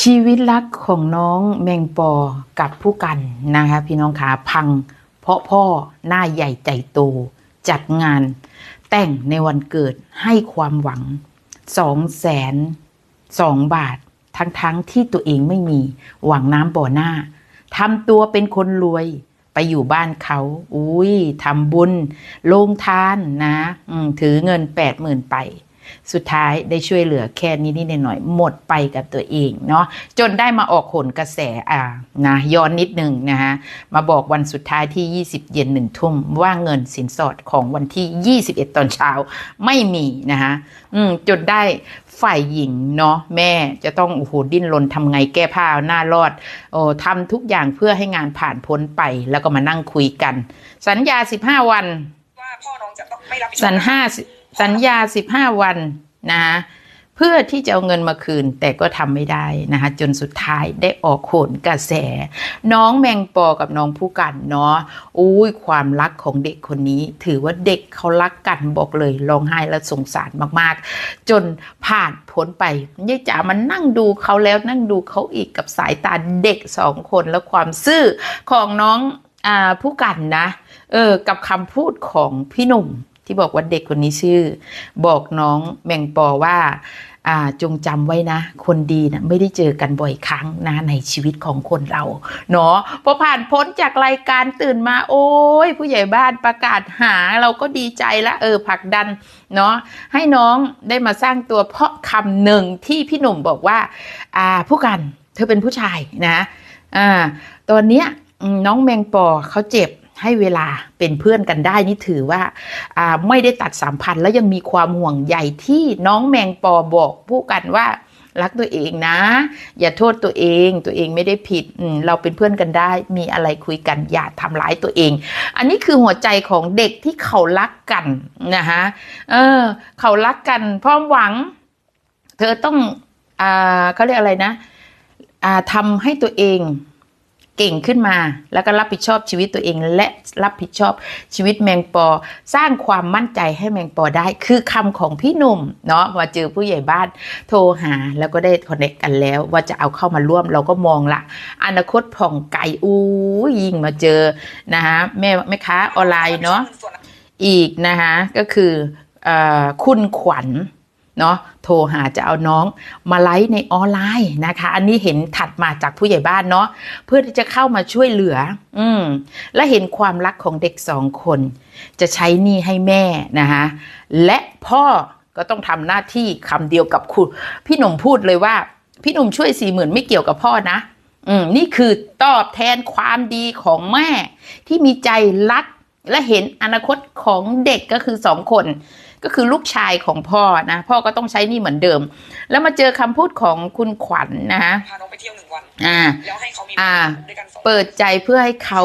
ชีวิตรักของน้องแมงปอกับผู้กันนะคะพี่น้องขาพัง เพราะพ่อหน้าใหญ่ใจโต จัดงาน แต่งในวันเกิดให้ความหวังสองแสนสองบาท ทั้งๆทที่ตัวเองไม่มีหวังน้ำบ่อหน้าทำตัวเป็นคนรวยไปอยู่บ้านเขา อุ้ยทำบุญลงทานนะ ถือเงินแปดหมื่นไป สุดท้ายได้ช่วยเหลือแค่นี้นิดหน่อยๆหมดไปกับตัวเองเนาะจนได้มาออกโหนกระแสอ่านะย้อนนิดหนึ่งนะฮะมาบอกวันสุดท้ายที่ 20 เย็นหนึ่งทุ่มว่าเงินสินสอดของวันที่ 21 ตอนเช้าไม่มีนะคะอืมจนได้ฝ่ายหญิงเนาะแม่จะต้องโอ้โหดิ้นรนทำไงแก้ผ้าหน้ารอดโอ้ทำทุกอย่างเพื่อให้งานผ่านพ้นไปแล้วก็มานั่งคุยกัน สัญญา 15 วันว่าพ่อน้องจะต้องไม่รับผิดชอบสัญห้า สัญญาสิบห้าวันนะะเพื่อที่จะเอาเงินมาคืน แต่ก็ทำไม่ได้นะคะจนสุดท้ายได้ออกโขนกระแส น้องแมงปอกับน้องผู้กันเนาะอุ้ยความรักของเด็กคนนี้ ถือว่าเด็กเขารักกันบอกเลยร้องไห้และสงสารมากๆ จนผ่านพ้นไปยายจ๋ามันนั่งดูเขาแล้วนั่งดูเขาอีกกับสายตาเด็กสองคนและความซื่อของน้องอผู้กันนะเออกับคำพูดของพี่หนุ่ม ที่บอกว่าเด็กคนนี้ชื่อ บอกน้องแมงปอว่าจงจำไว้นะ คนดีนะไม่ได้เจอกันบ่อยครั้งนะในชีวิตของคนเราเนาะพอผ่านพ้นจากรายการตื่นมา โอ้ย ผู้ใหญ่บ้านประกาศหาเราก็ดีใจละเออผลักดันเนาะให้น้องได้มาสร้างตัวเพราะคำหนึ่งที่พี่หนุ่มบอกว่าอ่าผู้กันเธอเป็นผู้ชายนะอ่าตอนเนี้ยน้องแมงปอเขาเจ็บ ให้เวลาเป็นเพื่อนกันได้นี่ถือว่าาไม่ได้ตัดสัมพันธ์แล้วยังมีความห่วงใยที่น้องแมงปอบอกผู้กันว่ารักตัวเองนะ อย่าโทษตัวเอง ตัวเองไม่ได้ผิดเราเป็นเพื่อนกันได้ มีอะไรคุยกันอย่าทำร้ายตัวเอง อันนี้คือหัวใจของเด็กที่เขารักกันนะคะเออ เขารักกันพร้อมหวัง เธอต้องอ่าเขาเรียกอะไรนะอ่าทำให้ตัวเอง เก่งขึ้นมา แล้วก็รับผิดชอบชีวิตตัวเอง และรับผิดชอบชีวิตแมงปอ สร้างความมั่นใจให้แมงปอได้ คือคำของพี่หนุ่มเนาะมาเจอผู้ใหญ่บ้านโทรหาแล้วก็ได้คอนเนคกันแล้ว ว่าจะเอาเข้ามาร่วมเราก็มองละอนาคตผ่องไกลอู้ยิ่งมาเจอนะคะแม่แม่ค้าออนไลน์เนาะอีกนะคะก็คืออคุณขวัญ เนาะโทรหาจะเอาน้องมาไลฟ์ในออนไลน์นะคะ อันนี้เห็นถัดมาจากผู้ใหญ่บ้านเนาะเพื่อที่จะเข้ามาช่วยเหลือ อืมและเห็นความรักของเด็กสองคน จะใช้หนี้ให้แม่นะคะและพ่อก็ต้องทำหน้าที่คำเดียวกับคุณพี่หนุ่มพูดเลยว่า พี่หนุ่มช่วยสี่หมื่นไม่เกี่ยวกับพ่อนะอืมนี่คือตอบแทนความดีของแม่ที่มีใจรักและเห็นอนาคตของเด็กก็คือสองคน ก็คือลูกชายของพ่อนะพ่อก็ต้องใช้หนี่เหมือนเดิม แล้วมาเจอคำพูดของคุณขวัญนะฮะพาน้องไปเที่ยวหนึ่งวันอ่าแล้วให้เขามีอ่าด้วยกันสองเปิดใจเพื่อให้เขา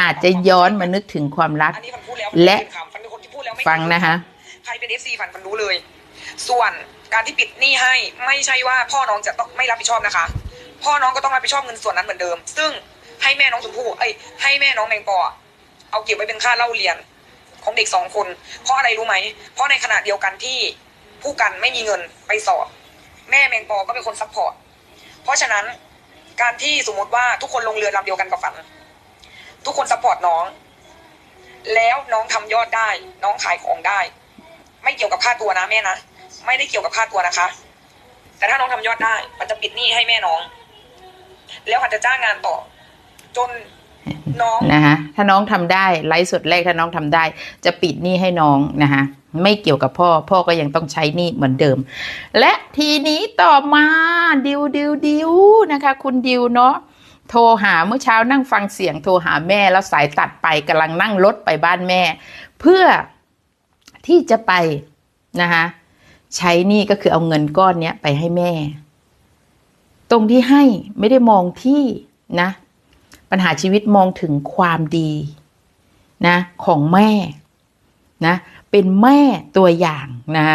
อาจจะย้อนมานึกถึงความรักอันนี้ฟันพูดแล้วและฟันเป็นคนที่พูดแล้วไม่ฟังนะคะใครเป็นเอฟซีฟันฟันรู้เลย ส่วนการที่ปิดหนี้ให้ไม่ใช่ว่าพ่อน้องจะต้องไม่รับผิดชอบนะคะ พ่อน้องก็ต้องรับผิดชอบเงินส่วนนั้นเหมือนเดิม ซึ่งให้แม่น้องชมพู่เอ้ยให้แม่น้องแมงปอเอาเก็บไว้เป็นค่าเล่าเรียน ของเด็กสองคน เพราะอะไรรู้ไหม เพราะในขณะเดียวกันที่ผู้กันไม่มีเงินไปสอบ แม่แมงปอก็เป็นคนซัพพอร์ต เพราะฉะนั้นการที่สมมติว่าทุกคนลงเรือลำเดียวกันกับฝัน ทุกคนซัพพอร์ตน้อง แล้วน้องทำยอดได้ น้องขายของได้ ไม่เกี่ยวกับค่าตัวนะแม่นะ ไม่ได้เกี่ยวกับค่าตัวนะคะ แต่ถ้าน้องทำยอดได้ มันจะปิดหนี้ให้แม่น้อง แล้วอาจจะจ้างงานต่อ จน น้องนะคะถ้าน้องทำได้ไลฟ์สดแรกถ้าน้องทำได้ จะปิดหนี้ให้น้องนะคะไม่เกี่ยวกับพ่อ พ่อก็ยังต้องใช้หนี้เหมือนเดิม และทีนี้ต่อมาดิวดิวดิวนะคะ คุณดิวเนาะโทรหาเมื่อเช้านั่งฟังเสียงโทรหาแม่แล้วสายตัดไปกำลังนั่งรถไปบ้านแม่ เพื่อที่จะไปนะคะใช้หนี้ก็คือเอาเงินก้อนเนี้ยไปให้แม่ ตรงที่ให้ไม่ได้มองที่นะ ปัญหาชีวิตมองถึงความดีนะของแม่นะเป็นแม่ตัวอย่างนะ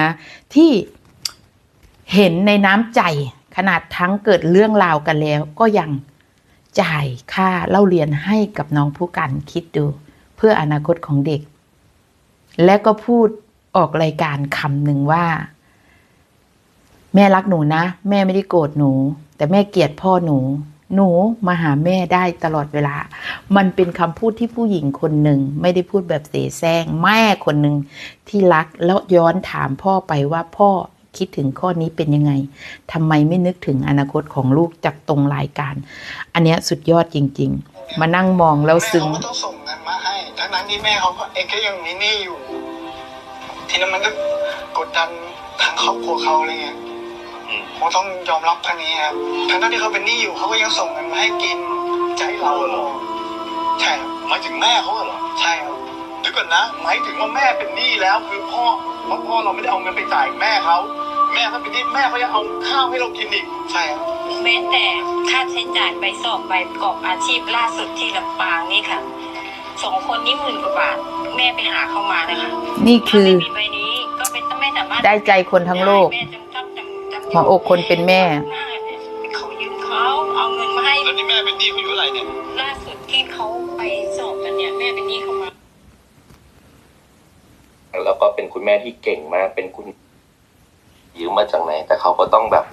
ที่เห็นในน้ำใจขนาดทั้งเกิดเรื่องราวกันแล้ว ก็ยังจ่ายค่าเล่าเรียนให้กับน้องผู้กันคิดดูเพื่ออนาคตของเด็ก และก็พูดออกรายการคำหนึ่งว่า แม่รักหนูนะ แม่ไม่ได้โกรธหนู แต่แม่เกลียดพ่อหนู หนูมาหาแม่ได้ตลอดเวลา มันเป็นคำพูดที่ผู้หญิงคนหนึ่ง ไม่ได้พูดแบบเสแสร้งแม่คนหนึ่งที่รักแล้วย้อนถามพ่อไปว่าพ่อคิดถึงข้อนี้เป็นยังไงทำไมไม่นึกถึงอนาคตของลูกจากตรงรายการ อันเนี้ยสุดยอดจริง ๆ มานั่งมองแล้วซึ้งแม่เขาก็ต้องส่งเงินมาให้ ทั้งนั้นที่แม่เขาก็เองก็ยังมีหนี้อยู่ ทีนั้นมันก็กดดันทางครอบครัวเขาอะไรเงี้ย ผมต้องยอมรับทางนี้ครับทั้งนั้นที่เขาเป็นหนี้อยู่เขาก็ยังส่งเงินมาให้กินใจเราเหรอใช่ครับหมายถึงแม่เขาเหรอใช่ครับเดี๋ยวก่อนนะหมายถึงว่าแม่เป็นหนี้แล้วคือพ่อเพราะพ่อเราไม่ได้เอาเงินไปจ่ายแม่เขาแม่เขาเป็นหนี้แม่เขายังเอาข้าวให้เรากินอีกใช่ครับแม้แต่ค่าใช้จ่ายไปสอบใบประกอบอาชีพล่าสุดที่ลำปางนี่ค่ะสองคนนี้หมื่นกว่าบาทแม่ไปหาเข้ามานะคะนี่คือถ้าไม่มีใบนี้ก็เป็นไม่สามารถได้ใจคนทั้งโลกแม่จำต้องจำจำ หัวอกคนเป็นแม่ เขายืมเขาเอาเงินมาให้แล้วนี่แม่เป็นหนี้เขาอยู่เท่าไหร่เนี่ย ล่าสุดที่เขาไปสอบกันเนี่ยแม่เป็นหนี้เขามาแล้วก็เป็นคุณแม่ที่เก่งมากเป็นคุณยืมมาจากไหน แต่เขาก็ต้องแบบ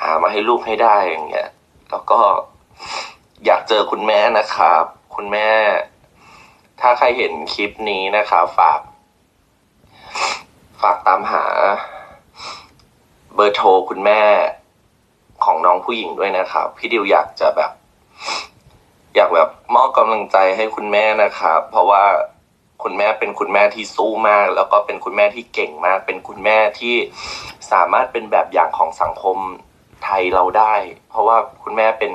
หามาให้ลูกให้ได้อย่างเงี้ยแล้วก็อยากเจอคุณแม่นะครับ คุณแม่ ถ้าใครเห็นคลิปนี้นะครับฝาก ฝากตามหาเบอร์โทรคุณแม่ของน้องผู้หญิงด้วยนะครับ พี่ดิวอยากจะแบบ อยากแบบมอบกำลังใจให้คุณแม่นะครับ เพราะว่าคุณแม่เป็นคุณแม่ที่สู้มาก แล้วก็เป็นคุณแม่ที่เก่งมาก เป็นคุณแม่ที่สามารถเป็นแบบอย่างของสังคมไทยเราได้ เพราะว่าคุณแม่เป็น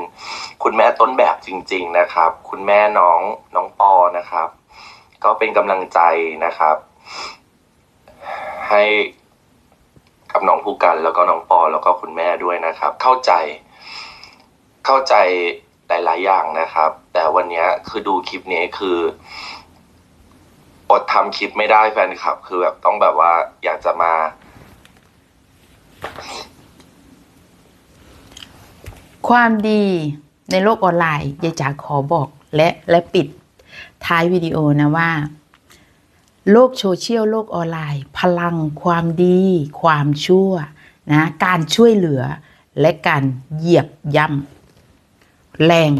คุณแม่ต้นแบบจริง ๆนะครับ คุณแม่น้องน้องปอนะครับ ก็เป็นกำลังใจนะครับ ให้ กับน้องผู้กัน แล้วก็น้องปอแล้วก็คุณแม่ด้วยนะครับ เข้าใจ เข้าใจหลาย ๆ อย่างนะครับ แต่วันนี้คือดูคลิปนี้คืออดทำคลิปไม่ได้แฟนคลับ คือแบบต้องแบบว่าอยากจะมา ความดีในโลกออนไลน์ยายจ๋าขอบอกและและปิดท้ายวิดีโอนะว่า โลกโซเชียลโลกออนไลน์ พลังความดี ความชั่วนะการช่วยเหลือและการเหยียบย่ำแรง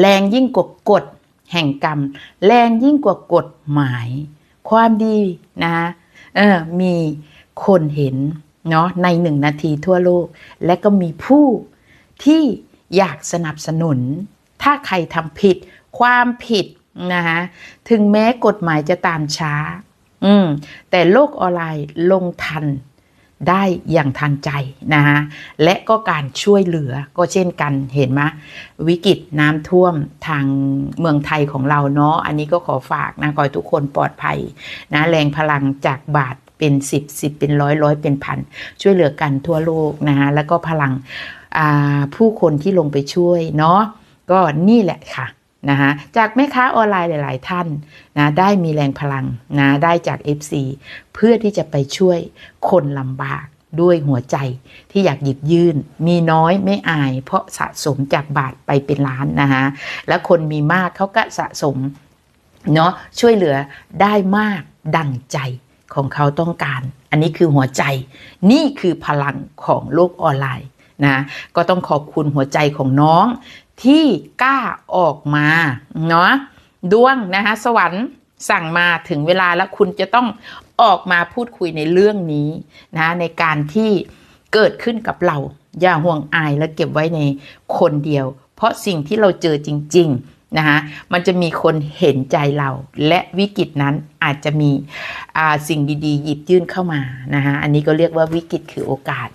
แรงยิ่งกว่ากฎแห่งกรรม แรงยิ่งกว่ากฎหมาย ความดีนะเออมีคนเห็นเนาะในหนึ่งนาทีทั่วโลก และก็มีผู้ที่อยากสนับสนุน ถ้าใครทำผิด ความผิด นะคะถึงแม้กฎหมายจะตามช้า อืมแต่โลกออนไลน์ลงทันได้อย่างทันใจนะคะและก็การช่วยเหลือก็เช่นกันเห็นไหมวิกฤตน้ำท่วมทางเมืองไทยของเราเนาะอันนี้ก็ขอฝากนะขอให้ทุกคนปลอดภัยนะแรงพลังจากบาทเป็นสิบสิบเป็นร้อยร้อยเป็นพันช่วยเหลือกันทั่วโลกนะคะแล้วก็พลังผู้คนที่ลงไปช่วยเนาะก็นี่แหละค่ะ นะคะจากแม่ค้าออนไลน์หลาย ๆ ท่านนะได้มีแรงพลังนะได้จาก FC เพื่อที่จะไปช่วยคนลำบากด้วยหัวใจที่อยากหยิบยื่น มีน้อยไม่อาย เพราะสะสมจากบาทไปเป็นล้านนะคะแล้วคนมีมากเขาก็สะสมเนาะช่วยเหลือได้มากดังใจของเขาต้องการ อันนี้คือหัวใจ นี่คือพลังของโลกออนไลน์นะก็ต้องขอบคุณหัวใจของน้อง ที่กล้าออกมาเนาะดวงนะคะสวรรค์สั่งมาถึงเวลาแล้วคุณจะต้องออกมาพูดคุยในเรื่องนี้นะในการที่เกิดขึ้นกับเรา อย่าห่วงอายและเก็บไว้ในคนเดียว เพราะสิ่งที่เราเจอจริง นะคะมันจะมีคนเห็นใจเรา และวิกฤตนั้นอาจจะมีสิ่งดีๆ หยิบยื่นเข้ามานะคะอันนี้ก็เรียกว่าวิกฤตคือโอกาส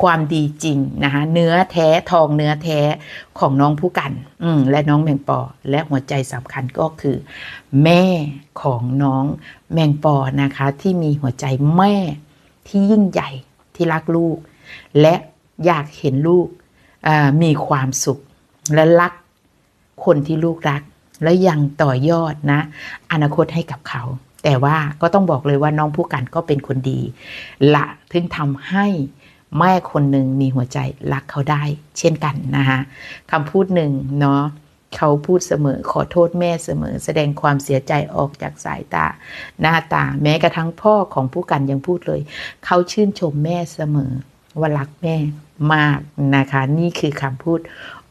ความดีจริงนะคะเนื้อแท้ทองเนื้อแท้ของน้องผู้กัน อืมและน้องแมงปอ และหัวใจสำคัญก็คือ แม่ของน้องแมงปอนะคะที่มีหัวใจแม่ที่ยิ่งใหญ่ที่รักลูก และอยากเห็นลูกมีความสุขและรัก คนที่ลูกรัก และยังต่อยอดนะ อนาคตให้กับเขา แต่ว่าก็ต้องบอกเลยว่าน้องผู้กันก็เป็นคนดีละถึงทำให้แม่คนหนึ่งมีหัวใจรักเขาได้ เช่นกันนะคะคำพูดหนึ่งเนาะเขาพูดเสมอขอโทษแม่เสมอ แสดงความเสียใจออกจากสายตา หน้าตาแม้กระทั่งพ่อของผู้กันยังพูดเลย เขาชื่นชมแม่เสมอว่ารักแม่มากนะคะ นี่คือคำพูด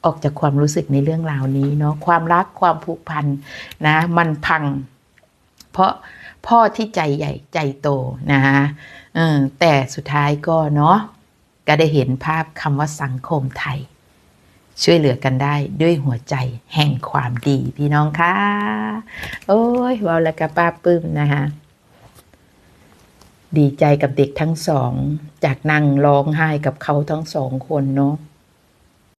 ออกจากความรู้สึกในเรื่องราวนี้เนาะความรักความผูกพันนะมันพัง เพราะพ่อที่ใจใหญ่ใจโตนะคะแต่สุดท้ายก็เนาะก็ได้เห็นภาพคำว่าสังคมไทย ช่วยเหลือกันได้ด้วยหัวใจแห่งความดีพี่น้องค่ะโอ้ยว้าแล้วก็ป้าปลื้มนะคะดีใจกับเด็กทั้งสอง จากนั่งร้องไห้กับเขาทั้งสองคนเนาะ